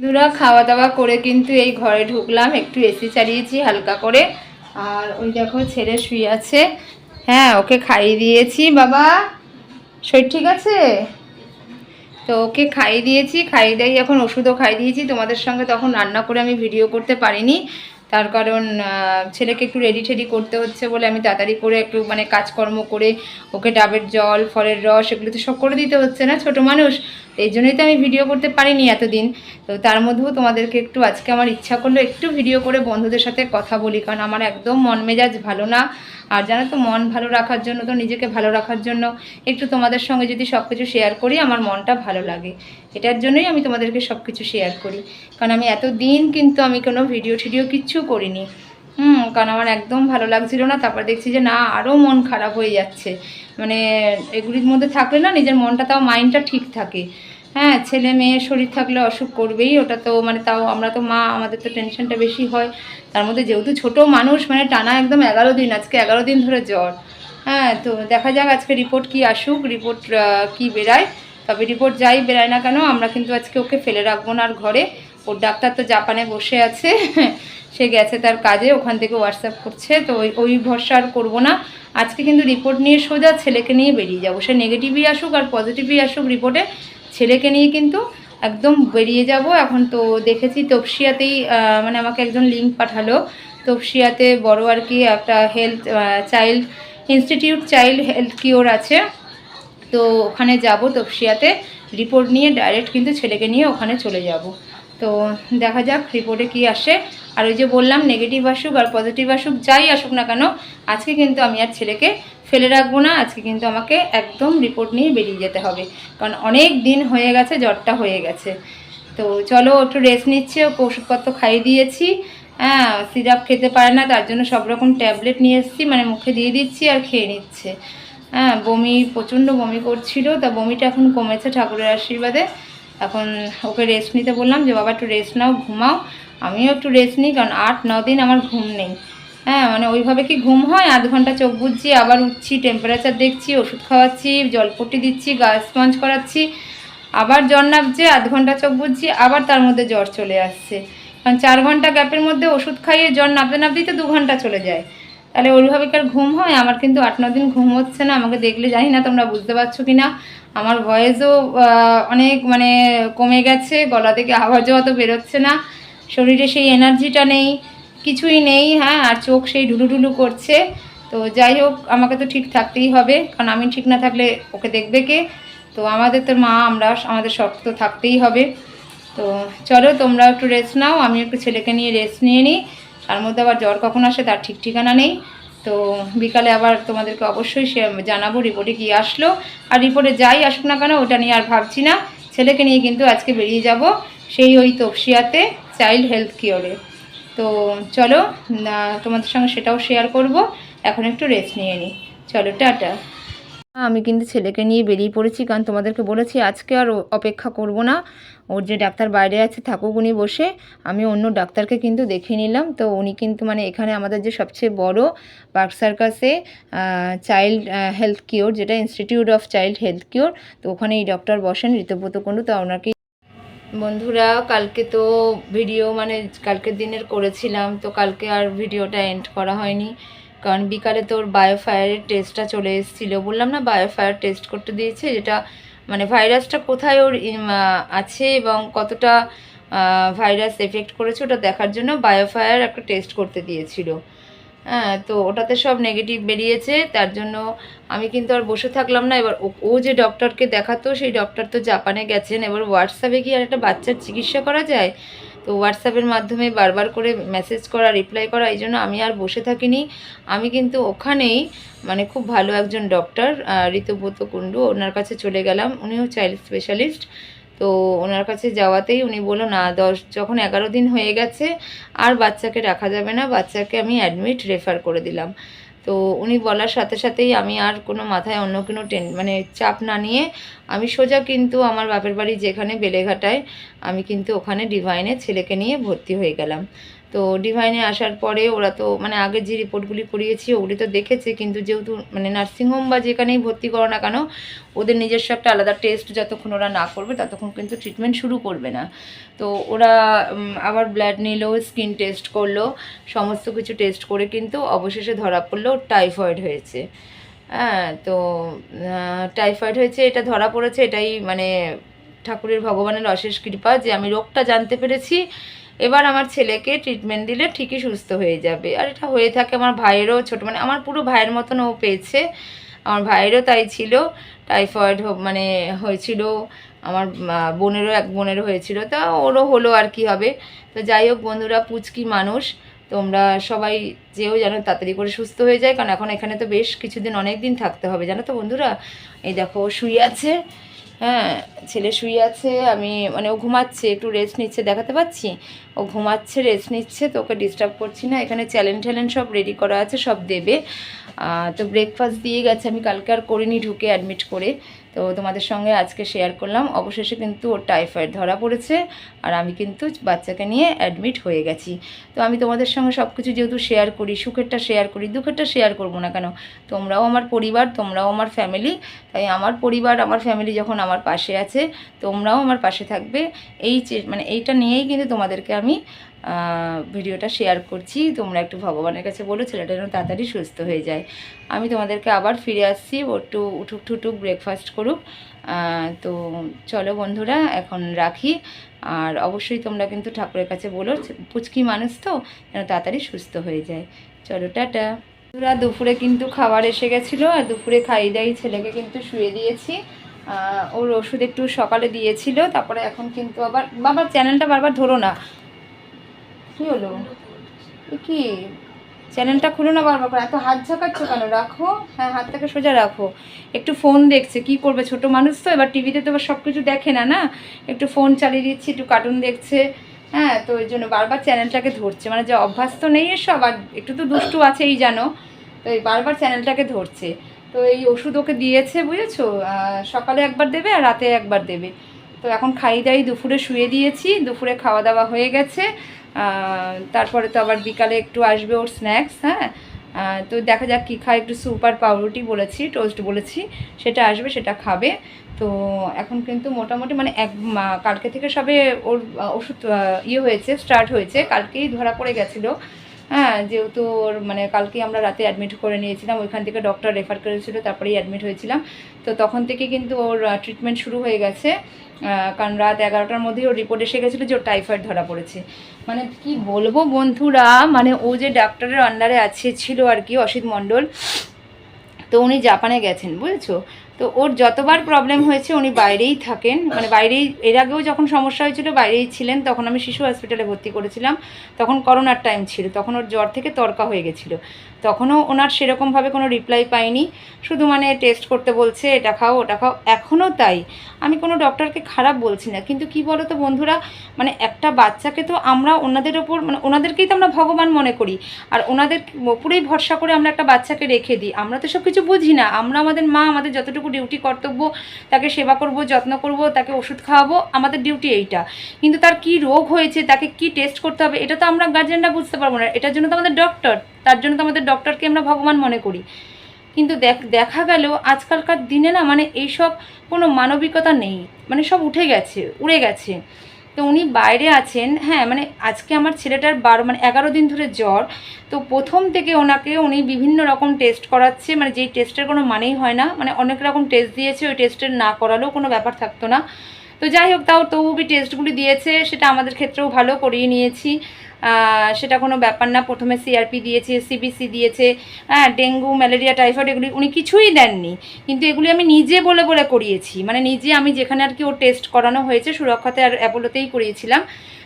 বন্ধুরা খাওয়া দাওয়া করে কিন্তু এই ঘরে ঢুকলাম। একটু এসি চালিয়েছি, হালকা করে। আর ওই দেখো, ছেলে শুয়ে আছে। হ্যাঁ ওকে খাইয়ে দিয়েছি। বাবা, শরীর ঠিক আছে? তো ওকে খাইয়ে দিয়েছি। খাইয়ে দিয়ে এখন ওষুধও খাইয়ে দিয়েছি। তোমাদের সঙ্গে তখন রান্না করে আমি ভিডিও করতে পারিনি। তার কারণ ছেলেকে একটু রেডি ঠেডি করতে হচ্ছে বলে আমি তাড়াতাড়ি করে একটু মানে কাজকর্ম করে ওকে ডাবের জল, ফলের রস এগুলো তো সব করে দিতে হচ্ছে না, ছোট মানুষ। এই জন্যই তো আমি ভিডিও করতে পারিনি এতদিন। তো তার মধ্যেও তোমাদেরকে একটু আজকে আমার ইচ্ছা করল একটু ভিডিও করে বন্ধুদের সাথে কথা বলি, কারণ আমার একদম মন মেজাজ ভালো না। আর জানো তো, মন ভালো রাখার জন্য তো, নিজেকে ভালো রাখার জন্য একটু তোমাদের সঙ্গে যদি সব কিছু শেয়ার করি, আমার মনটা ভালো লাগে। এটার জন্যই আমি তোমাদেরকে সব কিছু শেয়ার করি। কারণ আমি এত দিন কিন্তু আমি কোনো ভিডিও টিডিও কিচ্ছু করিনি। হুম, কারণ আমার একদম ভালো লাগছিল না, তারপর দেখছি যে না, আরও মন খারাপ হয়ে যাচ্ছে। মানে এগুলির মধ্যে থাকলে না, নিজের মনটা, তাও মাইন্ডটা ঠিক থাকে। হ্যাঁ ছেলে মেয়ে শরীর থাকলে অসুখ করবেই, ওটা তো মানে তাও আমরা তো মা, আমাদের তো টেনশনটা বেশি হয়। তার মধ্যে যেহেতু ছোট মানুষ মানে টানা একদম এগারো দিন, আজকে এগারো দিন ধরে জ্বর। হ্যাঁ তো দেখা যাক আজকে রিপোর্ট কি আসুক রিপোর্ট কি বেরায়। তবে রিপোর্ট যাই বেরায় না কেন, আমরা কিন্তু আজকে ওকে ফেলে রাখব না আর ঘরে। ওর ডাক্তার তো জাপানে বসে আছে, সে গেছে তার কাজে, ওখান থেকে হোয়াটসঅ্যাপ করছে, তো ওই ওই ভরসা আর করব না। আজকে কিন্তু রিপোর্ট নিয়ে সোজা ছেলেকে নিয়ে বেরিয়ে যাব। সে নেগেটিভই আসুক আর পজিটিভই আসুক রিপোর্টে ছেলেকে নিয়ে কিন্তু একদম বেরিয়ে যাব। এখন তো দেখেছি তপসিয়াতেই মানে আমাকে একজন লিঙ্ক পাঠালো। তপসিয়াতে বড় আর কি একটা health child institute child health cure আছে। তো ওখানে যাব তপসিয়াতে। রিপোর্ট নিয়ে ডাইরেক্ট কিন্তু ছেলেকে নিয়ে ওখানে চলে যাব। তো দেখা যাক রিপোর্টে কি আসে। আর ওই যে বললাম নেগেটিভ আসুক আর পজিটিভ আসুক, যাই আসুক না কেন, আজকে কিন্তু আমি আর ছেলেকে ফেলে রাখব না, আজকে কিন্তু আমাকে একদম রিপোর্ট নিয়ে বেরিয়ে যেতে হবে। কারণ অনেক দিন হয়ে গেছে, জ্বরটা হয়ে গেছে। তো চলো একটু রেস্ট নিচ্ছে ওকে ওষুধপত্র খাইয়ে দিয়েছি। হ্যাঁ সিরাপ খেতে পারে না, তার জন্য সব রকম ট্যাবলেট নিয়ে এসেছি মানে মুখে দিয়ে দিচ্ছি আর খেয়ে নিচ্ছে। হ্যাঁ বমি, প্রচণ্ড বমি করছিল, তা বমিটা এখন কমেছে ঠাকুরের আশীর্বাদে। এখন ওকে রেস্ট নিতে বললাম যে, বাবা, একটু রেস্ট নাও, ঘুমাও। আমিও একটু রেস্ট নিই, কারণ আট, ন দিন আমার ঘুম নেই। হ্যাঁ মানে ওইভাবে কি ঘুম হয়? আধ ঘণ্টা চোখ বুঝছি আবার উঠছি টেম্পারেচার দেখছি, ওষুধ খাওয়াচ্ছি, জলপট্টি দিচ্ছি, গা স্পঞ্জ করাচ্ছি, আবার জ্বর নামছে আধ ঘণ্টা চোখ বুঝছি আবার তার মধ্যে জ্বর চলে আসছে। কারণ চার ঘণ্টা গ্যাপের মধ্যে ওষুধ খাইয়ে জ্বর নামতে নামতেই তো দু ঘণ্টা চলে যায়। তাহলে ওইভাবে কি আর ঘুম হয়? আমার কিন্তু আট ন দিন ঘুম হচ্ছে না, আমাকে দেখলে জানি না তোমরা বুঝতে পারছ কি না আমার ভয়েসও অনেক মানে কমে গেছে, গলা থেকে আওয়াজও অত বেরোচ্ছে না। শরীরে সেই এনার্জিটা নেই। কিছুই নেই হ্যাঁ আর চোখ সেই ঢুলু ঢুলু করছে। তো যাই হোক, আমাকে তো ঠিক থাকতেই হবে, কারণ আমি ঠিক না থাকলে ওকে দেখবে কে? তো আমাদের তো মা, আমরা আমাদের শখ তো থাকতেই হবে। তো চলো, তোমরা একটু রেস্ট নাও আমি একটু ছেলেকে নিয়ে রেস্ট নিয়ে নিই। তার মধ্যে আবার জ্বর কখন আসে তার ঠিক ঠিকানা নেই। তো বিকালে আবার তোমাদেরকে অবশ্যই সে জানাব রিপোর্টে কি আসলো। আর রিপোর্টে যাই আসুক না কেন, ওটা নিয়ে আর ভাবছি না। ছেলেকে নিয়ে কিন্তু আজকে বেরিয়ে যাব, সেই ওই তপসিয়াতে চাইল্ড হেলথ কিওরে তো চলো তোমাদের সঙ্গে সেটাও শেয়ার করব। এখন একটু রেস্ট নিয়ে নিই চলো, টাটা। আমি কিন্তু ছেলেকে নিয়ে বেরিয়ে পড়েছি, কারণ তোমাদেরকে বলেছি আজকে আর অপেক্ষা করব না। ওর যে ডাক্তার বাইরে আছে, থাকুক উনি বসে। আমি অন্য ডাক্তারকে কিন্তু দেখিয়ে নিলাম। তো উনি কিন্তু মানে এখানে আমাদের যে সবচেয়ে বড় পার্ক সার্কাসে চাইল্ড হেলথ কিওর যেটা institute of child health cure তো ওখানে এই ডক্টর বসেন, ঋতব্রত কুণ্ডু। তো ওনাকে বন্ধুরা, কালকে তো ভিডিও মানে কালকের দিনের করেছিলাম, তো কালকে আর ভিডিওটা এন্ড করা হয়নি। কারণ বিকালে তোর বায়োফায়ারের টেস্টটা চলে এসেছিল। বললাম না বায়োফায়ার টেস্ট করতে দিয়েছে, যেটা মানে ভাইরাসটা কোথায় ওর আছে এবং কতটা ভাইরাস এফেক্ট করেছে, ওটা দেখার জন্য বায়োফায়ার একটা টেস্ট করতে দিয়েছিল। হ্যাঁ তো ওটাতে সব নেগেটিভ বেরিয়েছে, তার জন্য আমি কিন্তু আর বসে থাকলাম না। এবার ও- যে ডক্টরকে দেখাতো, সেই ডক্টর তো জাপানে গেছেন। এবার হোয়াটসঅ্যাপে কি আর একটা বাচ্চার চিকিৎসা করা যায়? তো হোয়াটসঅ্যাপের মাধ্যমে বারবার করে মেসেজ করা রিপ্লাই করা, এই জন্য আমি আর বসে থাকিনি। আমি কিন্তু ওখানেই মানে খুব ভালো একজন ডক্টর ঋতুব্রত কুণ্ডু, ওনার কাছে চলে গেলাম। উনিও চাইল্ড স্পেশালিস্ট তো ওনার কাছে যাওয়াতেই উনি বলল, না, দশ, যখন এগারো দিন হয়ে গেছে, আর বাচ্চাকে রাখা যাবে না, বাচ্চাকে আমি অ্যাডমিট রেফার করে দিলাম। তো উনি বলার সাথে সাথেই আমি আর কোনো মাথায় অন্য কোনো টেন মানে চাপ না নিয়ে আমি সোজা কিন্তু আমার বাপের বাড়ি যেখানে বেলেঘাটায়, আমি কিন্তু ওখানে ডিভাইনে ছেলেকে নিয়ে ভর্তি হয়ে গেলাম। তো ডিভাইনে আসার পরে ওরা তো মানে আগে যে রিপোর্টগুলি করিয়েছি, ওগুলি তো দেখেছে, কিন্তু যেহেতু মানে নার্সিংহোম বা যেখানেই ভর্তি করো না কেন, ওদের নিজস্ব একটা আলাদা টেস্ট যতক্ষণ ওরা না করবে, ততক্ষণ কিন্তু ট্রিটমেন্ট শুরু করবে না। তো ওরা আবার ব্লাড নিলো স্কিন টেস্ট করল, সমস্ত কিছু টেস্ট করে কিন্তু অবশেষে ধরা পড়ল টাইফয়েড হয়েছে। হ্যাঁ তো টাইফয়েড হয়েছে, এটা ধরা পড়েছে, এটাই মানে ঠাকুরের ভগবানের অশেষ কৃপা যে আমি রোগটা জানতে পেরেছি এবার আমার ছেলেকে ট্রিটমেন্ট দিলে ঠিকই সুস্থ হয়ে যাবে। আর এটা হয়ে থাকে আমার ভাইয়েরও ছোটো মানে আমার পুরো ভাইয়ের মতন ও পেয়েছে। আমার ভাইয়েরও তাই ছিল টাইফয়েড মানে হয়েছিল, আমার বোনেরও এক বোনেরও হয়েছিল, তা ওরও হলো আর কি হবে। তো যাই হোক বন্ধুরা, পুচকি মানুষ, তোমরা সবাই যেও যেন তাড়াতাড়ি করে সুস্থ হয়ে যায়, কারণ এখন এখানে তো বেশ কিছুদিন অনেক দিন থাকতে হবে, জানো তো বন্ধুরা? এই দেখো শুয়ে আছে। হ্যাঁ ছেলে শুয়ে আছে, আমি মানে ও ঘুমাচ্ছে, একটু রেস্ট নিচ্ছে, দেখাতে পাচ্ছি? ও ঘুমাচ্ছে রেস্ট নিচ্ছে, তো ওকে ডিস্টার্ব করছি না, এখানে চ্যালেঞ্জ ট্যালেঞ্জ সব রেডি করা আছে, সব দেবে। তো ব্রেকফাস্ট দিয়ে গেছে, আমি কালকে আর করিনি ঢুকে অ্যাডমিট করে। তো তোমাদের সঙ্গে আজকে শেয়ার করলাম। অবশেষে কিন্তু ওর টাইফয়েড ধরা পড়েছে আর আমি কিন্তু বাচ্চাকে নিয়ে অ্যাডমিট হয়ে গেছি। তো আমি তোমাদের সঙ্গে সব কিছু যেহেতু শেয়ার করি, সুখেরটা শেয়ার করি, দুঃখেরটা শেয়ার করব না কেন? তোমরাও আমার পরিবার, তোমরাও আমার ফ্যামিলি তাই আমার পরিবার, আমার ফ্যামিলি যখন আমার পাশে আছে, তোমরাও আমার পাশে থাকবে। এই মানে এইটা নিয়েই কিন্তু তোমাদেরকে আমি ভিডিওটা শেয়ার করছি। তোমরা একটু ভগবানের কাছে বলো, ছেলেটা যেন তাড়াতাড়ি সুস্থ হয়ে যায়। আমি তোমাদেরকে আবার ফিরে আসছি একটু উঠুক ঠুটুক ব্রেকফাস্ট করুক। তো চলো বন্ধুরা, এখন রাখি। আর অবশ্যই তোমরা কিন্তু ঠাকুরের কাছে বলো, পুচকি মানুষ তো, যেন তাড়াতাড়ি সুস্থ হয়ে যায়। চলো, টাটা। বন্ধুরা, দুপুরে কিন্তু খাবার এসে গেছিল, আর দুপুরে খাইয়ে দাই ছেলেকে কিন্তু শুয়ে দিয়েছি। ওর ওষুধ একটু সকালে দিয়েছিল, তারপরে এখন কিন্তু আবার, বাবার চ্যানেলটা বারবার ধরো না। কি হলো? কি? চ্যানেলটা খুলো না বারবার করে। এত হাত ঝাঁকাচ্ছ কেন? রাখো। হ্যাঁ হাতটাকে সোজা রাখো। একটু ফোন দেখছে। কি করবে? ছোট মানুষ তো। এবার টিভিতে তো এবার সব কিছু দেখে না না? একটু ফোন চালিয়ে দিচ্ছি, একটু কার্টুন দেখছে। হ্যাঁ তো ওই জন্য বারবার চ্যানেলটাকে ধরছে। মানে যে অভ্যাস তো নেই এসব। আর একটু তো দুষ্টু আছেই জানো। তো এই বারবার চ্যানেলটাকে ধরছে। তো এই ওষুধ ওকে দিয়েছে, বুঝেছ? সকালে একবার দেবে আর রাতে একবার দেবে। তো এখন খাই দাই, দুপুরে শুয়ে দিয়েছি। দুপুরে খাওয়া দাওয়া হয়ে গেছে। তারপরে তো আবার বিকালে একটু আসবে ওর স্ন্যাক্স হ্যাঁ? তো দেখা যাক কী খায়, একটু সুপার পাউরুটি বলেছি টোস্ট বলেছি, সেটা আসবে, সেটা খাবে। তো এখন কিন্তু মোটামুটি মানে এক কালকে থেকে সবে ওর ওষুধ ইয়ে হয়েছে স্টার্ট হয়েছে, কালকেই ধরা পড়ে গেছিল। হ্যাঁ যেহেতু ওর মানে কালকে আমরা রাতে অ্যাডমিট করে নিয়েছিলাম, ওইখান থেকে ডক্টর রেফার করেছিল, তারপরেই অ্যাডমিট হয়েছিলাম। তো তখন থেকে কিন্তু ওর ট্রিটমেন্ট শুরু হয়ে গেছে। কারণ রাত এগারোটার মধ্যেই ওর রিপোর্ট এসে গেছিল যে ওর টাইফয়েড ধরা পড়েছে। মানে কি বলব বন্ধুরা মানে ও যে ডাক্তারের আন্ডারে আছে, ছিল আর কি অসিত মণ্ডল। তো উনি জাপানে গেছেন, বুঝেছ? তো ওর যতবার প্রবলেম হয়েছে উনি বাইরেই থাকেন। মানে বাইরেই, এর আগেও যখন সমস্যা হয়েছিল, বাইরেই ছিলেন। তখন আমি শিশু হসপিটালে ভর্তি করেছিলাম। তখন করোনার টাইম ছিল। তখন ওর জ্বর থেকে তর্কা হয়ে গেছিল। তখনও ওনার সেরকমভাবে কোনো রিপ্লাই পাইনি। শুধু মানে টেস্ট করতে বলছে, এটা খাও, ওটা খাও। এখনও তাই। আমি কোনো ডক্টরকে খারাপ বলছি না। কিন্তু কি বলো তো বন্ধুরা মানে একটা বাচ্চাকে তো আমরা ওনাদের ওপর মানে ওনাদেরকেই তো আমরা ভগবান মনে করি। আর ওনাদের ওপরেই ভরসা করে আমরা একটা বাচ্চাকে রেখে দিই। আমরা তো সব কিছু বুঝি না। আমরা আমাদের মা আমাদের যতটুকু ডিউটি কর্তব্য, তাকে সেবা করব, যত্ন করব, তাকে ওষুধ খাওয়াবো, আমাদের ডিউটি এইটা। কিন্তু তার কি রোগ হয়েছে, তাকে কি টেস্ট করতে হবে, এটা তো আমরা গার্জেনরা বুঝতে পারব না। এটার জন্য তো আমাদের ডক্টর তার জন্য তো আমাদের ডক্টরকে আমরা ভগবান মনে করি। কিন্তু দেখ, দেখা গেল, আজকালকার দিনে না মানে এইসব কোনো মানবিকতা নেই। মানে সব উঠে গেছে, উড়ে গেছে। তো উনি বাইরে আছেন হ্যাঁ মানে আজকে আমার ছেলেটার বারো মানে এগারো দিন ধরে জ্বর, তো প্রথম থেকে ওনাকে উনি বিভিন্ন রকম টেস্ট করাচ্ছে মানে যেই টেস্টের কোনো মানেই হয় না মানে অনেক রকম টেস্ট দিয়েছে, ওই টেস্টের না করালেও কোনো ব্যাপার থাকতো না। তো যাই হোক, তাও তবু টেস্টগুলি দিয়েছে, সেটা আমাদের ক্ষেত্রেও ভালো করিয়ে নিয়েছি। সেটা কোনো ব্যাপার না। প্রথমে সিআরপি দিয়েছে সিবিসি দিয়েছে হ্যাঁ ডেঙ্গু, ম্যালেরিয়া, টাইফয়েড, এগুলি উনি কিছুই দেননি। কিন্তু এগুলি আমি নিজে বলে বলে করিয়েছি। মানে নিজে আমি যেখানে আর কি ওর টেস্ট করানো হয়েছে, সুরক্ষাতে আর অ্যাপোলোতেই করিয়েছিলাম।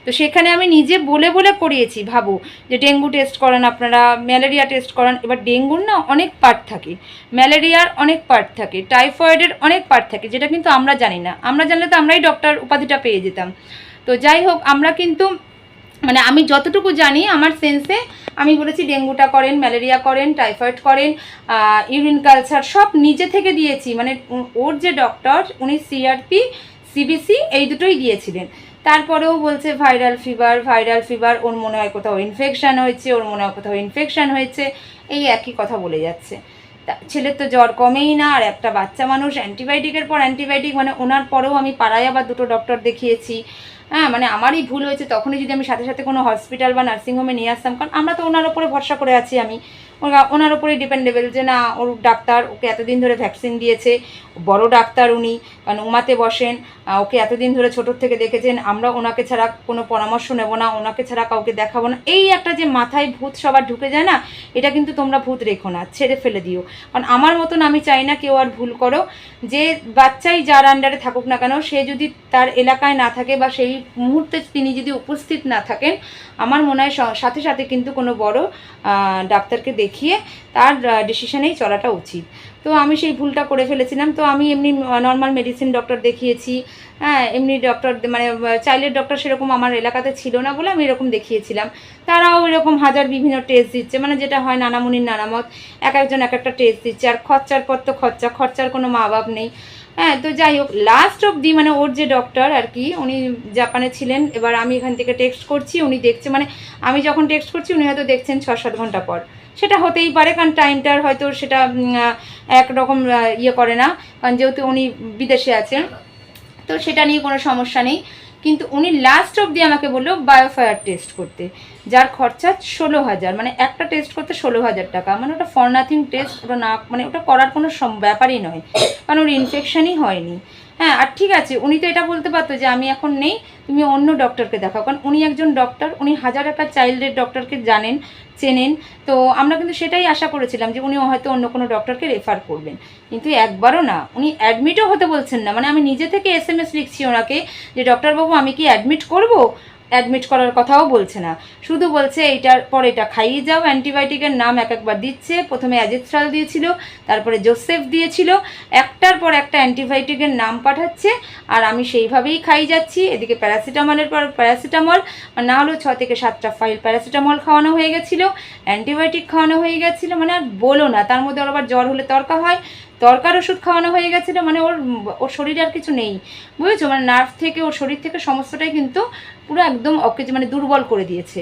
তো সেখানে আমি নিজে বলে বলে করিয়েছি, ভাবো, যে ডেঙ্গু টেস্ট করান আপনারা, ম্যালেরিয়া টেস্ট করান। এবার ডেঙ্গুর না অনেক পার্ট থাকে। ম্যালেরিয়ার অনেক পার্ট থাকে, টাইফয়েডের অনেক পার্ট থাকে, যেটা কিন্তু আমরা জানি না। আমরা জানলে তো আমরাই ডক্টর উপাধিটা পেয়ে যেতাম। তো যাই হোক, আমরা কিন্তু মানে আমি যতটুকু জানি, আমার সেন্সে আমি বলেছি ডেঙ্গুটা করেন, ম্যালেরিয়া করেন, টাইফয়েড করেন ইউরিন কালচার সব নিজে থেকে দিয়েছি। মানে ওর যে ডক্টর উনি সিআরপি সিবিসি এই দুটোই দিয়েছিলেন। তারপরেও বলছে ভাইরাল ফিভার ভাইরাল ফিভার ওর মনে হয় কোথাও ইনফেকশান হয়েছে, ওর মনে হয় কোথাও ইনফেকশান হয়েছে, এই একই কথা বলে যাচ্ছে। ছেলের তো জ্বর কমেই না, আর একটা বাচ্চা মানুষ অ্যান্টিবায়োটিকের পর অ্যান্টিবায়োটিক মানে ওনার পরেও আমি পাড়ায় আবার দুটো ডক্টর দেখিয়েছি। হ্যাঁ মানে আমারই ভুল হয়েছে, তখনই যদি আমি সাথে সাথে কোনো হসপিটাল বা নার্সিংহোমে নিয়ে আসতাম, কারণ আমরা তো ওনার ওপরে ভরসা করে আছি আমি। ওনার ওপরেই ডিপেন্ডেবল যে না, ওর ডাক্তার ওকে এতদিন ধরে ভ্যাকসিন দিয়েছে, বড় ডাক্তার উনি কারণ উমাতে বসেন ওকে এতদিন ধরে ছোটোর থেকে দেখেছেন, আমরা ওনাকে ছাড়া কোনো পরামর্শ নেব না, ওনাকে ছাড়া কাউকে দেখাবো না। এই একটা যে মাথায় ভূত সবার ঢুকে যায় না, এটা কিন্তু তোমরা ভূত রেখো না, ছেড়ে ফেলে দিও। কারণ আমার মতন আমি চাই না কেউ আর ভুল করো। যে বাচ্চাই যার আন্ডারে থাকুক না কেন, সে যদি তার এলাকায় না থাকে বা সেই মুহূর্তে তিনি যদি উপস্থিত না থাকেন, আমার মনে হয় সাথে সাথে কিন্তু কোনো বড় ডাক্তারকে দেখিয়ে তার ডিসিশনেই চলাটা উচিত। তো আমি সেই ভুলটা করে ফেলেছিলাম। তো আমি এমনি নর্মাল মেডিসিন ডক্টর দেখিয়েছি। হ্যাঁ এমনি ডক্টর মানে চাইল্ডের ডক্টর সেরকম আমার এলাকাতে ছিল না বলে আমি এরকম দেখিয়েছিলাম। তারাও এরকম হাজার বিভিন্ন টেস্ট দিচ্ছে। মানে যেটা হয় নানামুনির নানামত, এক একজন এক একটা টেস্ট দিচ্ছে। আর খরচার পর তো খরচা, খরচার কোনো মা বাপ নেই। হ্যাঁ তো যাই হোক লাস্ট অবধি মানে ওর যে ডক্টর আর কি, উনি জাপানে ছিলেন। এবার আমি এখান থেকে টেক্সট করছি, উনি দেখছে। মানে আমি যখন টেক্সট করছি, উনি হয়তো দেখছেন ছ সাত ঘণ্টা পর। সেটা হতেই পারে, কারণ টাইমটার হয়তো সেটা একরকম ইয়ে করে না, কারণ যেহেতু উনি বিদেশে আছেন, তো সেটা নিয়ে কোনো সমস্যা নেই। কিন্তু উনি লাস্ট অবধি আমাকে বলল বায়োফায়ার টেস্ট করতে, যার খরচা ষোলো হাজার মানে একটা টেস্ট করতে ষোলো হাজার টাকা। মানে ওটা ফর নাথিং টেস্ট ওটা না মানে ওটা করার কোনো ব্যাপারই নয়। কারণ ওর ইনফেকশনই হয়নি। হ্যাঁ আর ঠিক আছে, উনি তো এটা বলতে পারতো যে আমি এখন নেই, তুমি অন্য ডক্টরকে দেখাও। কারণ উনি একজন ডক্টর উনি হাজার একটা চাইল্ডের ডক্টরকে জানেন, চেনেন। তো আমরা কিন্তু সেটাই আশা করেছিলাম যে উনি হয়তো অন্য কোনো ডক্টরকে রেফার করবেন। কিন্তু একবারও না, উনি অ্যাডমিটও হতে বলছেন না। মানে আমি নিজে থেকে এস এম এস লিখছি ওনাকে যে ডক্টরবাবু আমি কি অ্যাডমিট করব? অ্যাডমিট করার কথাও বলছে না। শুধু বলছে এইটার পর এটা খাইয়ে যাও, অ্যান্টিবায়োটিকের নাম এক একবার দিচ্ছে। প্রথমে অ্যাজিথ্রাল দিয়েছিল, তারপরে জোসেফ দিয়েছিল। একটার পর একটা অ্যান্টিবায়োটিকের নাম পাঠাচ্ছে, আর আমি সেইভাবেই খাই যাচ্ছি। এদিকে প্যারাসিটামলের পর প্যারাসিটামল না হলেও ছ থেকে সাতটা ফাইল প্যারাসিটামল খাওয়ানো হয়ে গেছিল, অ্যান্টিবায়োটিক খাওয়ানো হয়ে গেছিল মানে আর বলো না, তার মধ্যে আবার জ্বর হলে তরকা হয় তরকার ওষুধ খাওয়ানো হয়ে গেছিল মানে ওর ওর শরীরে আর কিছু নেই, বুঝেছ? মানে নার্ভ থেকে, ওর শরীর থেকে সমস্তটাই কিন্তু পুরো একদম অকেজ মানে দুর্বল করে দিয়েছে।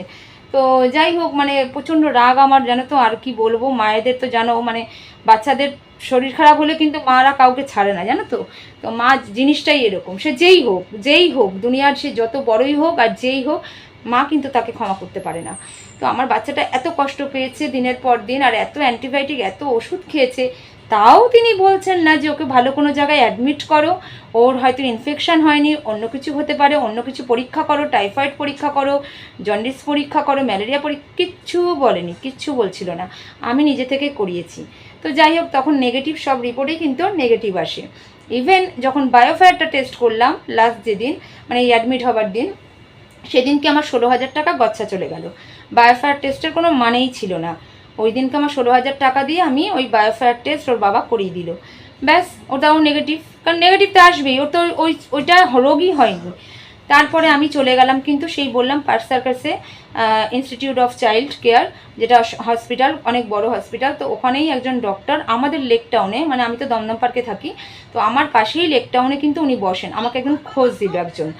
তো যাই হোক মানে প্রচণ্ড রাগ আমার, জানো তো, আর কি বলব? মায়েদের তো জানো মানে বাচ্চাদের শরীর খারাপ হলে কিন্তু মারা কাউকে ছাড়ে না, জানো তো? তো মা জিনিসটাই এরকম, সে যেই হোক যেই হোক, দুনিয়ার সে যত বড়ই হোক আর যেই হোক, মা কিন্তু তাকে ক্ষমা করতে পারে না। তো আমার বাচ্চাটা এত কষ্ট পেয়েছে দিনের পর দিন, আর এত অ্যান্টিবায়োটিক, এত ওষুধ খেয়েছে তাও তিনি বলছেন না যে ওকে ভালো কোনো জায়গায় অ্যাডমিট করো। ওর হয়তো ইনফেকশন হয়নি, অন্য কিছু হতে পারে, অন্য কিছু পরীক্ষা করো টাইফয়েড পরীক্ষা করো জন্ডিস পরীক্ষা করো ম্যালেরিয়া পরীক্ষা, কিচ্ছু বলেনি, কিচ্ছু বলছিল না। আমি নিজে থেকে করিয়েছি। তো যাই হোক, তখন নেগেটিভ সব রিপোর্টেই কিন্তু নেগেটিভ আসে। ইভেন যখন বায়োফায়ারটা টেস্ট করলাম লাস্ট যেদিন মানে অ্যাডমিট হবার দিন, সেদিনকে আমার ষোলো হাজার টাকা গচ্ছা চলে গেল। বায়োফায়ার টেস্টের কোনো মানেই ছিল না। ওই দিনকে আমার ষোলো হাজার টাকা দিয়ে আমি ওই বায়োফায়ার টেস্ট ওর বাবা করিয়ে দিল। ব্যাস ওটাও নেগেটিভ কারণ নেগেটিভ তো আসবেই, ওর তো ওই, ওইটা রোগই হয়নি। তারপরে আমি চলে গেলাম কিন্তু সেই বললাম পার্ক সার্কাসে ইনস্টিটিউট অফ চাইল্ড কেয়ার যেটা হসপিটাল অনেক বড় হসপিটাল তো ওখানেই একজন ডক্টর আমাদের লেক টাউনে মানে আমি তো দমদম পার্কে থাকি, তো আমার পাশেই লেক টাউনে কিন্তু উনি বসেন। আমাকে একজন খোঁজ দিল একজন।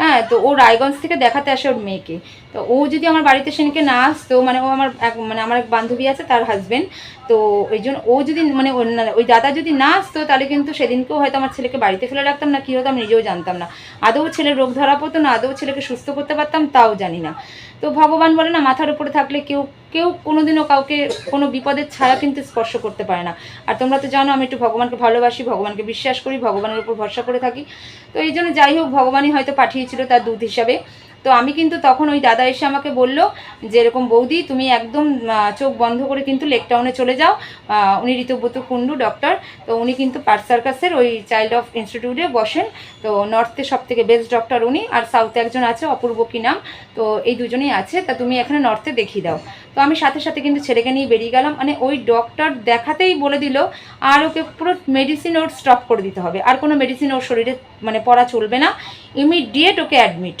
হ্যাঁ তো ও রায়গঞ্জ থেকে দেখাতে আসে ওর মেয়েকে। তো ও যদি আমার বাড়িতে সেদিনকে না আসতো মানে ও আমার এক মানে আমার এক বান্ধবী আছে, তার হাজবেন্ড তো ওই জন্য ও যদি মানে ওই দাদা যদি না আসতো, তাহলে কিন্তু সেদিনকেও হয়তো আমার ছেলেকে বাড়িতে ফেলে রাখতাম না, কী হতো আমি নিজেও জানতাম না। আদৌ ছেলের রোগ ধরা পড়তো না, আদৌ ছেলেকে সুস্থ করতে পারতাম, তাও জানি না। তো ভগবান বলে না, মাথার উপরে থাকলে কেউ কেউ কোনোদিনও কাউকে কোনো বিপদের ছায়া কিন্তু স্পর্শ করতে পারে না। আর তোমরা তো জানো, আমি একটু ভগবানকে ভালোবাসি, ভগবানকে বিশ্বাস করি, ভগবানের উপর ভরসা করে থাকি। তো এই জন্য যাই হোক, ভগবানই হয়তো পাঠিয়েছিল তার দুধ হিসাবে। তো আমি কিন্তু তখন ওই দাদা এসে আমাকে বলল যে, এরকম বৌদি, তুমি একদম চোখ বন্ধ করে কিন্তু লেক টাউনে চলে যাও। উনি ঋতুব্রত কুণ্ডু, ডক্টর। তো উনি কিন্তু পার্ক সার্কাসের ওই চাইল্ড অফ ইনস্টিটিউটে বসেন। তো নর্থে সব থেকে বেস্ট ডক্টর উনি, আর সাউথে একজন আছে, অপূর্ব কি নাম। তো এই দুজনেই আছে। তা তুমি এখানে নর্থে দেখিয়ে দাও। তো আমি সাথে সাথে কিন্তু ছেলেকে নিয়ে বেরিয়ে গেলাম। মানে ওই ডক্টর দেখাতেই বলে দিল, আর ওকে পুরো মেডিসিন ওর স্টপ করে দিতে হবে। আর কোনো মেডিসিন ওর শরীরে মানে পড়া চলবে না। ইমিডিয়েট ওকে অ্যাডমিট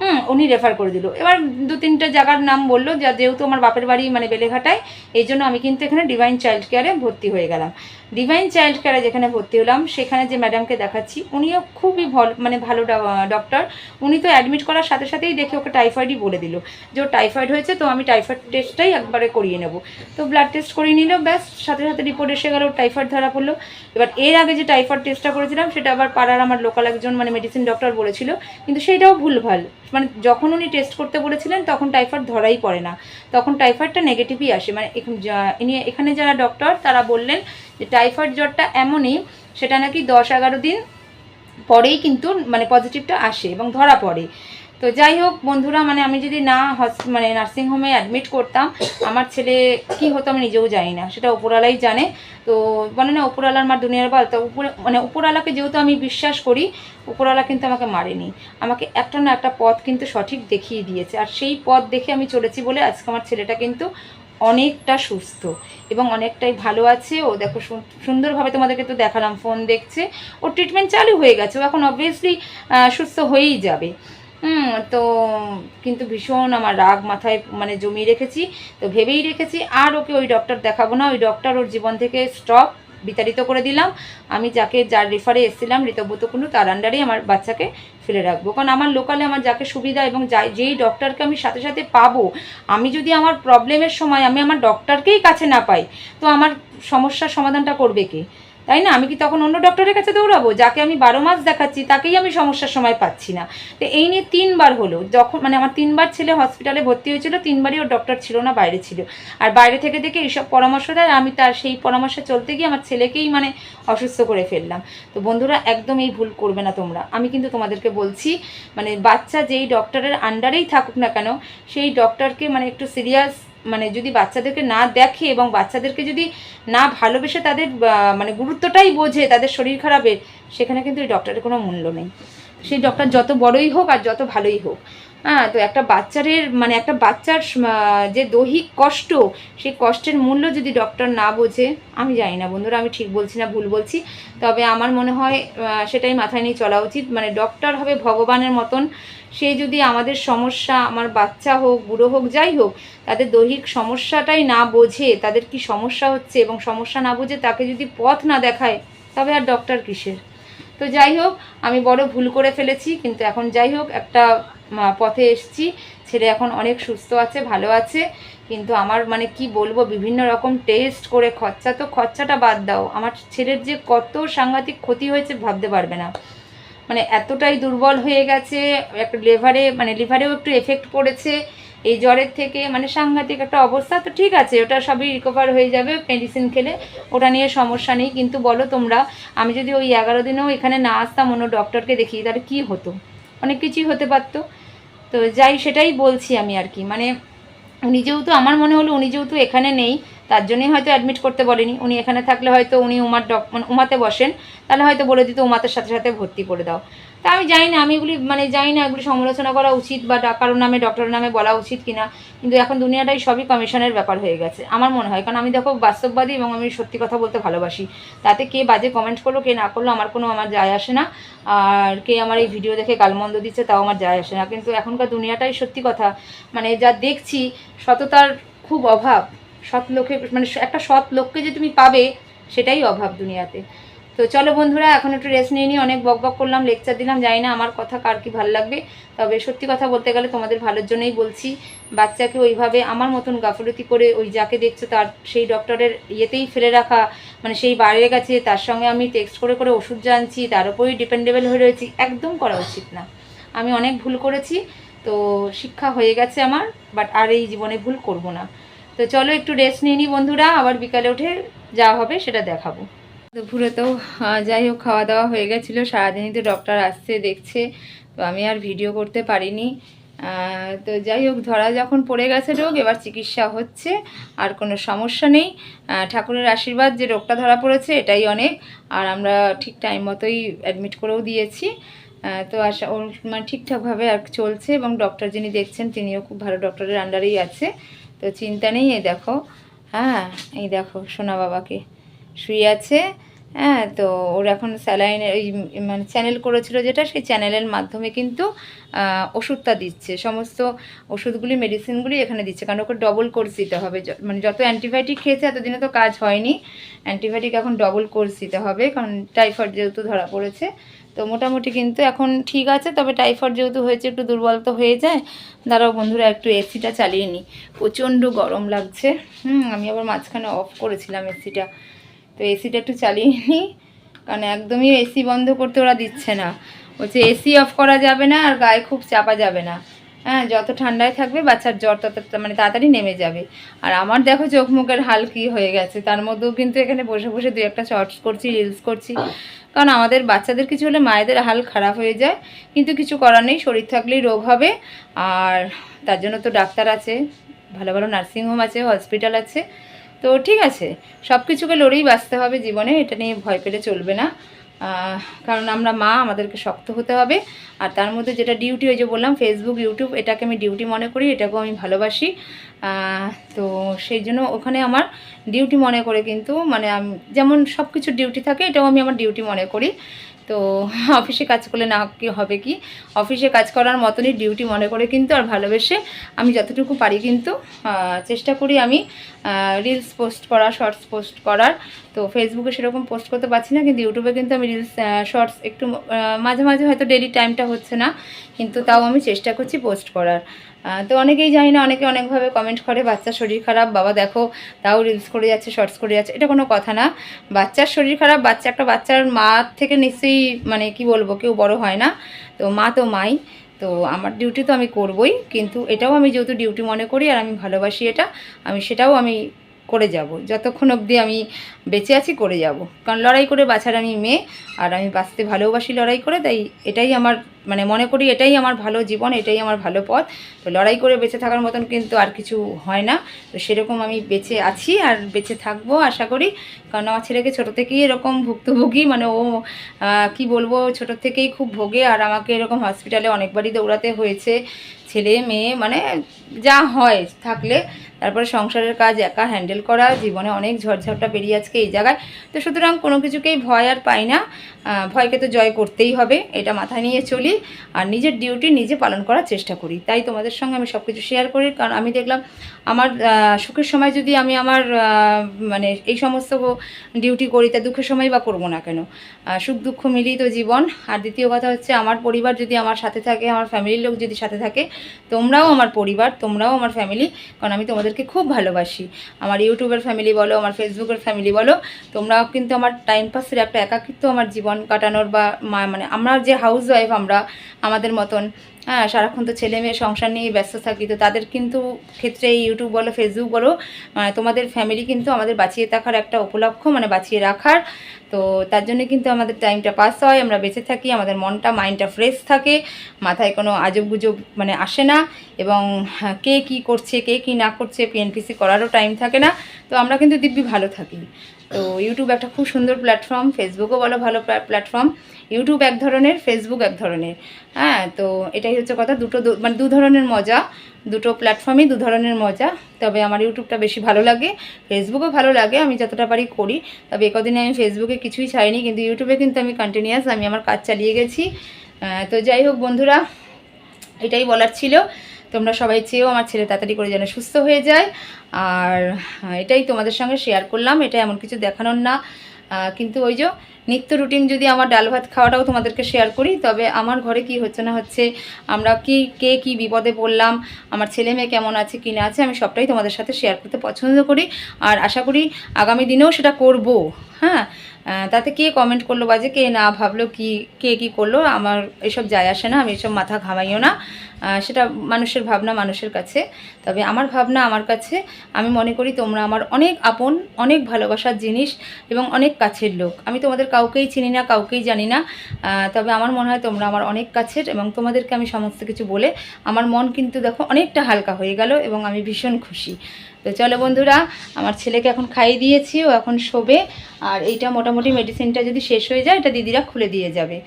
হুম, উনি রেফার করে দিল। এবার দু তিনটে জায়গার নাম বলল, যা যেহেতু আমার বাপের বাড়ি মানে বেলেঘাটায়, এই জন্য আমি কিন্তু এখানে ডিভাইন চাইল্ড কেয়ারে ভর্তি হয়ে গেলাম। ডিভাইন চাইল্ড কেয়ারে যেখানে ভর্তি হলাম, সেখানে যে ম্যাডামকে দেখাচ্ছি, উনিও খুবই ভালো মানে ভালো ডক্টর উনি তো অ্যাডমিট করার সাথে সাথেই দেখে ওকে টাইফয়েডই বলে দিল। যে টাইফয়েড হয়েছে, তো আমি টাইফয়েড টেস্টটাই একবারে করিয়ে নেব। তো ব্লাড টেস্ট করিয়ে নিল, ব্যাস, সাথে সাথে রিপোর্ট এসে গেল টাইফয়েড ধরা পড়ল। এবার এর আগে যে টাইফয়েড টেস্টটা করেছিলাম, সেটা আবার পাড়ার আমার লোকাল একজন মানে মেডিসিন ডক্টর বলেছিল, কিন্তু সেইটাও ভুলভাল। মানে যখন উনি টেস্ট করতে বলেছিলেন, তখন টাইফয়েড ধরাই পড়ে না। তখন টাইফয়েডটা নেগেটিভই আসে। মানে ইনি- এখানে যারা ডক্টর তারা বললেন যে টাইফয়েড জ্বরটা এমনই, সেটা নাকি দশ এগারো দিন পরেই কিন্তু মানে পজিটিভটা আসে এবং ধরা পড়ে। তো যাই হোক, বন্ধুরা মানে আমি যদি না হস মানে নার্সিংহোমে অ্যাডমিট করতাম, আমার ছেলে কি হতো আমি নিজেও জানি না। সেটা ওপরওয়ালাই জানে। তো মানে না ওপরওয়ালার মার দুনিয়ার বাল। তো উপরে মানে উপরওয়ালাকে যেহেতু আমি বিশ্বাস করি, উপরওয়ালা কিন্তু আমাকে মারেনি। আমাকে একটা না একটা পথ কিন্তু সঠিক দেখিয়ে দিয়েছে। আর সেই পথ দেখে আমি চলেছি বলে আজকে আমার ছেলেটা কিন্তু অনেকটা সুস্থ এবং অনেকটাই ভালো আছে। ও দেখো সুন্দরভাবে তোমাদেরকে তো দেখালাম ফোন দেখছে। ও ট্রিটমেন্ট চালু হয়ে গেছে। ও এখন অবভিয়াসলি সুস্থ হয়েই যাবে। তো কিন্তু ভীষণ আমার রাগ মাথায় মানে জমিয়ে রেখেছি, তো ভেবেই রেখেছি আর ওকে ওই ডক্টর দেখাবো না, ওই ডক্টর ওর জীবন থেকে স্টপ বিতাড়িত করে দিলাম। আমি যাকে যার রেফারে এসেছিলাম ঋতব্রত কুণ্ডু, তার আন্ডারেই আমার বাচ্চাকে ফেলে রাখব। কারণ আমার লোকালে আমার যাকে সুবিধা এবং যেই ডক্টরকে আমি সাথে সাথে পাবো, আমি যদি আমার প্রবলেমের সময় আমি আমার ডক্টরকেই কাছে না পাই, তো আমার সমস্যার সমাধানটা করবে কে? তাই না? আমি কি তখন অন্য ডক্টরের কাছে দৌড়াবো? যাকে আমি বারো মাস দেখাচ্ছি, তাকেই আমি সমস্যার সময় পাচ্ছি না। তো এই নিয়ে তিনবার হলো। যখন মানে আমার তিনবার ছেলে হসপিটালে ভর্তি হয়েছিল, তিনবারই ওর ডক্টর ছিল না, বাইরে ছিল। আর বাইরে থেকে দেখে এইসব পরামর্শ দেয়, আমি তার সেই পরামর্শে চলতে গিয়ে আমার ছেলেকেই মানে অসুস্থ করে ফেললাম। তো বন্ধুরা, একদম এই ভুল করবে না তোমরা। আমি কিন্তু তোমাদেরকে বলছি মানে বাচ্চা যেই ডক্টরের আন্ডারেই থাকুক না কেন, সেই ডক্টরকে মানে একটু সিরিয়াস মানে যদি বাচ্চাদেরকে না দেখে এবং বাচ্চাদেরকে যদি না ভালোবেসে তাদের মানে গুরুত্বটাই বোঝে, তাদের শরীর খারাপের, সেখানে কিন্তু এই ডক্টরের কোনো মূল্য নেই। সেই ডক্টর যত বড়ই হোক আর যত ভালোই হোক হ্যাঁ তো একটা বাচ্চারের মানে একটা বাচ্চার যে দৈহিক কষ্ট, সেই কষ্টের মূল্য যদি ডক্টর না বোঝে, আমি জানি না বন্ধুরা, আমি ঠিক বলছি না ভুল বলছি, তবে আমার মনে হয় সেটাই মাথায় নিয়ে চলা উচিত। মানে ডক্টর হবে ভগবানের মতন, সে যদি আমাদের সমস্যা, আমার বাচ্চা হোক, বুড়ো হোক, যাই হোক, তাদের দৈহিক সমস্যাটাই না বোঝে, তাদের কি সমস্যা হচ্ছে এবং সমস্যা না বুঝে, তাকে যদি পথ না দেখায়, তবে আর ডক্টর কিসের? তো যাই হোক, আমি বড় ভুল করে ফেলেছি, কিন্তু এখন যাই হোক, একটা পথে এসেছি। ছেলে এখন অনেক সুস্থ আছে, ভালো আছে। কিন্তু আমার মানে কি বলব, বিভিন্ন রকম টেস্ট করে খরচা, তো খরচাটা বাদ দাও। আমার ছেলের যে কত সাংঘাতিক ক্ষতি হয়েছে ভাবতে পারবে না। মানে এতটাই দুর্বল হয়ে গেছে, একটা লিভারে মানে লিভারেও একটু এফেক্ট পড়েছে। এই জ্বরের থেকে মানে সাংঘাতিক একটা অবস্থা, তো ঠিক আছে, ওটা সবই রিকভার হয়ে যাবে মেডিসিন খেলে। ওটা নিয়ে সমস্যা নেই। কিন্তু বলো তোমরা, আমি যদি ওই এগারো দিনেও এখানে না আসতাম, অন্য ডক্টরকে দেখি তাহলে কী হতো? অনেক কিছুই হতে পারতো। তো যাই, সেটাই বলছি আমি আর কি। মানে উনি যেহেতু, আমার মনে হলো উনি যেহেতু এখানে নেই, তার জন্যই হয়তো অ্যাডমিট করতে বলেনি। উনি এখানে থাকলে হয়তো উনি উমার ডক মানে উমাতে বসেন, তাহলে হয়তো বলে দিত উমাতের সাথে সাথে ভর্তি করে দাও। তা আমি জানি না, আমি এগুলি মানে জানি না এগুলি সমালোচনা করা উচিত বা কারোর নামে, ডক্টরের নামে বলা উচিত কিনা। কিন্তু এখন দুনিয়াটাই সবই কমিশনের ব্যাপার হয়ে গেছে, আমার মনে হয়। কারণ আমি দেখো বাস্তববাদী এবং আমি সত্যি কথা বলতে ভালোবাসি। তাতে কে বাজে কমেন্ট করল, কে না করল, আমার কোনো আমার যায় আসে না। আর কে আমার এই ভিডিও দেখে গালমন্দ দিচ্ছে, তাও আমার যায় আসে না। কিন্তু এখনকার দুনিয়াটাই সত্যি কথা। মানে যা দেখছি, সততার খুব অভাব। সৎ লোকে মানে একটা সৎ লোককে যে তুমি পাবে, সেটাই অভাব দুনিয়াতে। তো চলো বন্ধুরা, এখন একটু রেস্ট নিয়ে নিই। অনেক বক বক করলাম লেকচার দিলাম, জানি না আমার কথা কার কি ভালো লাগবে। তবে সত্যি কথা বলতে গেলে তোমাদের ভালোর জন্যই বলছি, বাচ্চাকে ওইভাবে আমার মতন গাফলতি করে ওই যাকে দেখছ তার সেই ডক্টরের ইয়েতেই ফেলে রাখা মানে সেই বাইরে গেছে তার সঙ্গে আমি টেক্সট করে করে ওষুধ জানছি, তার উপরেই ডিপেন্ডেবল হয়ে রয়েছি, একদম করা উচিত না। আমি অনেক ভুল করেছি, তো শিক্ষা হয়ে গেছে আমার বাট আর এই জীবনে ভুল করব না। তো চলো একটু রেস্ট নিয়ে নিই বন্ধুরা, আবার বিকালে উঠে যা হবে সেটা দেখাবো। দুপুরে তো যাই হোক খাওয়া দাওয়া হয়ে গেছিল। সারাদিনই তো ডক্টর আসছে, দেখছে। তো আমি আর ভিডিও করতে পারিনি। তো যাই হোক, ধরা যখন পড়ে গেছে রোগ, এবার চিকিৎসা হচ্ছে। আর কোনো সমস্যা নেই। ঠাকুরের আশীর্বাদ, যে রোগটা ধরা পড়েছে, এটাই অনেক। আর আমরা ঠিক টাইম মতোই অ্যাডমিট করেও দিয়েছি। তো আশা, ওর মানে ঠিকঠাকভাবে আর চলছে। এবং ডক্টর যিনি দেখছেন, তিনিও খুব ভালো ডক্টরের আন্ডারেই আছে। তো চিন্তা নেই, এই দেখো। হ্যাঁ এই দেখো সোনা বাবাকে। শুয়ে আছে। হ্যাঁ তো ওর এখন স্যালাইনের ওই মানে চ্যানেল করেছিল যেটা, সেই চ্যানেলের মাধ্যমে কিন্তু ওষুধটা দিচ্ছে। সমস্ত ওষুধগুলি মেডিসিনগুলি এখানে দিচ্ছে। কারণ ওকে ডবল কোর্স দিতে হবে। মানে যত অ্যান্টিবায়োটিক খেয়েছে, এতদিনে তো কাজ হয়নি। অ্যান্টিবায়োটিক এখন ডবল কোর্স দিতে হবে। কারণ টাইফয়েড যেহেতু ধরা পড়েছে, তো মোটামুটি কিন্তু এখন ঠিক আছে। তবে টাইফয়েড যেহেতু হয়েছে, একটু দুর্বল তো হয়ে যায়। দাঁড়াও বন্ধুরা, একটু এসিটা চালিয়ে নিই প্রচণ্ড গরম লাগছে। হুম, আমি আবার মাঝখানে অফ করেছিলাম এসিটা তো এসিটা একটু চালিয়ে নিই কারণ একদমই এসি বন্ধ করতে ওরা দিচ্ছে না। বলছে এসি অফ করা যাবে না আর গায়ে খুব চাপা যাবে না। হ্যাঁ যত ঠান্ডায় থাকবে, বাচ্চার জ্বর তত মানে তাড়াতাড়ি নেমে যাবে। আর আমার দেখো চোখ মুখের হাল কী হয়ে গেছে। তার মধ্যেও কিন্তু এখানে বসে বসে দু একটা শর্টস করছি, রিলস করছি। কারণ আমাদের বাচ্চাদের কিছু হলে মায়েদের হাল খারাপ হয়ে যায়। কিন্তু কিছু করার নেই, শরীর থাকলেই রোগ হবে। আর তার জন্য তো ডাক্তার আছে, ভালো ভালো নার্সিংহোম আছে, হসপিটাল আছে। তো ঠিক আছে সব কিছুকে লড়েই বাঁচতে হবে জীবনে, এটা নিয়ে ভয় পেলে চলবে না। কারণ আমরা মা, আমাদেরকে শক্ত হতে হবে। আর তার মধ্যে যেটা ডিউটি ওই যে বললাম ফেসবুক ইউটিউব এটাকে আমি ডিউটি মনে করি, এটাকেও আমি ভালোবাসি। তো সেই জন্য ওখানে আমার ডিউটি মনে করে কিন্তু মানে আমি, যেমন সব কিছু ডিউটি থাকে, এটাও আমি আমার ডিউটি মনে করি। তো অফিসে কাজ করলে না কি হবে কি? অফিসে কাজ করার মতনই ডিউটি মনে করে কিন্তু আর ভালোবেসে আমি যতটুকু পারি কিন্তু চেষ্টা করি আমি রিলস পোস্ট করা শর্টস পোস্ট করার। তো ফেসবুকে সেরকম পোস্ট করতে পারছি না কিন্তু ইউটিউবে কিন্তু আমি রিলস শর্টস একটু মাঝে মাঝে হয়তো ডেলি টাইমটা হচ্ছে না, কিন্তু তাও আমি চেষ্টা করছি পোস্ট করার। তো অনেকেই জানি না, অনেকে অনেকভাবে কমেন্ট করে, বাচ্চার শরীর খারাপ, বাবা দেখো, তাও রিলস করে যাচ্ছে শর্টস করে যাচ্ছে, এটা কোনো কথা না। বাচ্চার শরীর খারাপ, বাচ্চা একটা বাচ্চার মা থেকে নিশ্চয়ই মানে কি বলব, কেউ বড় হয় না। তো মা তো মাই, তো আমার ডিউটি তো আমি করবই, কিন্তু এটাও আমি যেহেতু ডিউটি মনে করি, আর আমি ভালোবাসি এটা, আমি সেটাও আমি করে যাব। যতক্ষণ অবধি আমি বেঁচে আছি করে যাব। কারণ লড়াই করে বাঁচার আমি মেয়ে, আর আমি বাঁচতে ভালোবাসি লড়াই করে, তাই এটাই আমার মানে মনে করি এটাই আমার ভালো জীবন, এটাই আমার ভালো পথ। তো লড়াই করে বেঁচে থাকার মতন কিন্তু আর কিছু হয় না। তো সেরকম আমি বেঁচে আছি আর বেঁচে থাকব আশা করি। কারণ আমার ছেলেকে ছোটো থেকেই এরকম ভুক্তভোগী মানে ও কি বলব, ছোটো থেকেই খুব ভোগে। আর আমাকে এরকম হসপিটালে অনেকবারই দৌড়াতে হয়েছে। ছেলে, মেয়ে মানে যা হয় থাকলে, তারপরে সংসারের কাজ একা হ্যান্ডেল করা, জীবনে অনেক ঝড়ঝাপটা পেরিয়ে আজকে এই জায়গায়। তো সুতরাং কোনো কিছুকেই ভয় আর পাই না। ভয়কে তো জয় করতেই হবে, এটা মাথায় নিয়ে চলি। আর নিজের ডিউটি নিজে পালন করার চেষ্টা করি। তাই তোমাদের সঙ্গে আমি সব কিছু শেয়ার করি, কারণ আমি দেখলাম আমার সুখের সময় যদি আমি আমার মানে এই সমস্ত ডিউটি করি, তা দুঃখের সময় বা করব না কেন? সুখ দুঃখ মিলিয়ে তো জীবন। আর দ্বিতীয় কথা হচ্ছে, আমার পরিবার যদি আমার সাথে থাকে, আমার ফ্যামিলির লোক যদি সাথে থাকে, তোমরাও আমার পরিবার তোমরাও আমার ফ্যামিলি কারণ আমি তোমাদেরকে খুব ভালোবাসি। আমার ইউটিউবের ফ্যামিলি বলো, আমার ফেসবুকের ফ্যামিলি বলো, তোমরাও কিন্তু আমার টাইম পাসের একটা একাকিত্ব আমার জীবন কাটানোর বা মানে আমরা যে হাউস ওয়াইফ আমরা, আমাদের মতন হ্যাঁ সারাক্ষণ তো ছেলে মেয়ে সংসার নিয়ে ব্যস্ত থাকি, তো তাদের কিন্তু ক্ষেত্রে ইউটিউব বলো ফেসবুক বলো মানে তোমাদের ফ্যামিলি কিন্তু আমাদের বাঁচিয়ে থাকার একটা উপলক্ষ মানে বাঁচিয়ে রাখার। তো তার জন্য কিন্তু আমাদের টাইমটা পাস হয়, আমরা বেঁচে থাকি, আমাদের মনটা মাইন্ডটা ফ্রেশ থাকে, মাথায় কোনো আজব গুজব মানে আসে না এবং কে কি করছে, কে কি না করছে পিএনপিসি করারও টাইম থাকে না, তো আমরা কিন্তু দিব্যি ভালো থাকি। তো ইউটিউব একটা খুব সুন্দর প্ল্যাটফর্ম ফেসবুকও বলো ভালো প্ল্যাটফর্ম ইউটিউব এক ধরনের ফেসবুক এক ধরনের। হ্যাঁ তো এটাই হচ্ছে কথা। দুটো মানে দু ধরনের মজা। দুটো প্ল্যাটফর্মই দু ধরনের মজা। তবে আমার ইউটিউবটা বেশি ভালো লাগে। ফেসবুকও ভালো লাগে, আমি যতটা পারি করি। তবে একদিনে আমি ফেসবুকে কিছুই ছাড়িনি, কিন্তু ইউটিউবে কিন্তু আমি কন্টিনিউয়াস আমি আমার কাজ চালিয়ে গেছি। তো যাই হোক বন্ধুরা, এটাই বলার ছিল। তোমরা সবাই চেয়েও আমার ছেলে তাড়াতাড়ি করে যেন সুস্থ হয়ে যায়। আর এটাই তোমাদের সঙ্গে শেয়ার করলাম। এটা এমন কিছু দেখানোর না। কিন্তু ওই যে নিত্য রুটিন যদি আমার ডাল ভাত খাওয়াটাও তোমাদেরকে শেয়ার করি, তবে আমার ঘরে কি হচ্ছে না হচ্ছে, আমরা কি, কে কি বিপদে পড়লাম, আমার ছেলে মেয়ে কেমন আছে, কি না আছে, আমি সবটাই তোমাদের সাথে শেয়ার করতে পছন্দ করি। আর আশা করি আগামী দিনেও সেটা করব। হ্যাঁ? তাতে কে কমেন্ট করল বাজে কে না ভাবলো কি, কে কি করল, আমার এসব যায় আসে না, আমি এসব মাথা ঘামাইও না। সেটা মানুষের ভাবনা মানুষের কাছে। তবে আমার ভাবনা আমার কাছে, আমি মনে করি তোমরা আমার অনেক আপন, অনেক ভালোবাসার জিনিস এবং অনেক কাছের লোক। আমি তোমাদের কাউকেই চিনি না, কাউকেই জানি না। তবে আমার মনে হয় তোমরা আমার অনেক কাছের এবং তোমাদেরকে আমি সমস্ত কিছু বলে, আমার মন কিন্তু দেখো অনেকটা হালকা হয়ে গেল এবং আমি ভীষণ খুশি। তো চলো বন্ধুরা, আমার ছেলেকে এখন খাইয়ে দিয়েছি, ও এখন শোবে। আর এইটা মোটামুটি মেডিসিনটা যদি শেষ হয়ে যায়, এটা দিদিরা খুলে দিয়ে যাবে।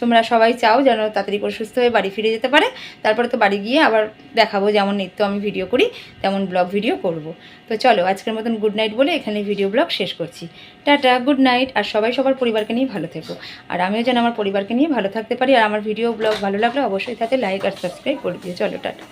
তোমরা সবাই চাও যেন তাড়াতাড়ি করে সুস্থ হয়ে বাড়ি ফিরে যেতে পারে। তারপরে তো বাড়ি গিয়ে আবার দেখাবো যেমন নিত্য আমি ভিডিও করি, তেমন ব্লগ ভিডিও করব। তো চলো, আজকের মতন গুড নাইট বলে এখানে ভিডিও ব্লগ শেষ করছি। টাটা গুড নাইট আর সবাই সবার পরিবারকে নিয়ে ভালো থেকো। আর আমিও যেন আমার পরিবারকে নিয়ে ভালো থাকতে পারি, আর আমার ভিডিও ব্লগ ভালো লাগলে অবশ্যই তাতে লাইক আর সাবস্ক্রাইব করে দিও। চলো, টাটা।